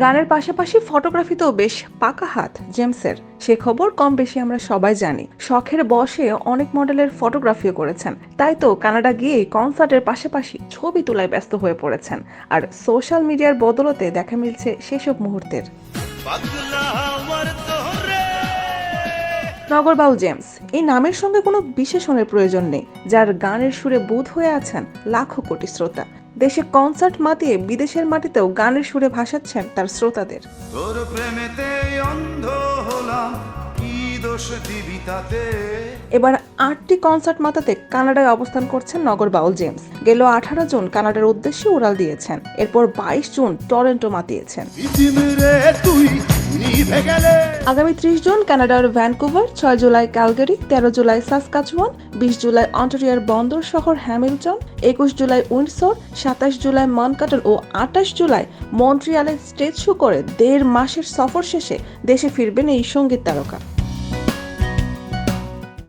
গানের পাশাপাশি ফটোগ্রাফিতেও বেশ পাকা হাত, জেমসের। সে খবর কম বেশি আমরা সবাই জানি। শখের বসে অনেক মডেলের ফটোগ্রাফিও করেছেন। তাই তো কানাডা গিয়ে কনসার্টের পাশাপাশি ছবি তোলায় ব্যস্ত হয়ে পড়েছেন। আর সোশ্যাল মিডিয়ার বদলতে দেখা মিলছে সেসব মুহূর্তের। আমার জেমস, এই নামের সঙ্গে কোনো বিশেষণের প্রয়োজন নেই। যার গানের সুরে বুধ হয়ে আছেন লাখো কোটি শ্রোতা। দেশে কনসার্ট মাতিয়ে বিদেশের মাটিতেও গানের সুরে ভাসাচ্ছেন তার শ্রোতাদের। তোর প্রেমেতে অন্ধ হলাম। এবার আটটি কনসার্ট মাতাতে কানাডায় অবস্থান করছেন নগর বাউল জেমস। গেল আঠারো জুন কানাডার উদ্দেশ্যে উড়াল দিয়েছেন। এরপর বাইশ জুন টরেন্টো মাতিয়েছেন। আগামী ত্রিশ জুন কানাডার ভ্যানকুভার ছয় জুলাই ক্যালগারি তেরো জুলাই সাসকাচুয়ান বিশ জুলাই অন্টারিয়ার বন্দর শহর হ্যামিল্টন একুশ জুলাই উইন্ডসর সাতাশ জুলাই মনকাটন ও আঠাশ জুলাই মন্ট্রিয়ালে স্টেজ শো করে দেড় মাসের সফর শেষে দেশে ফিরবেন এই সংগীত তারকা।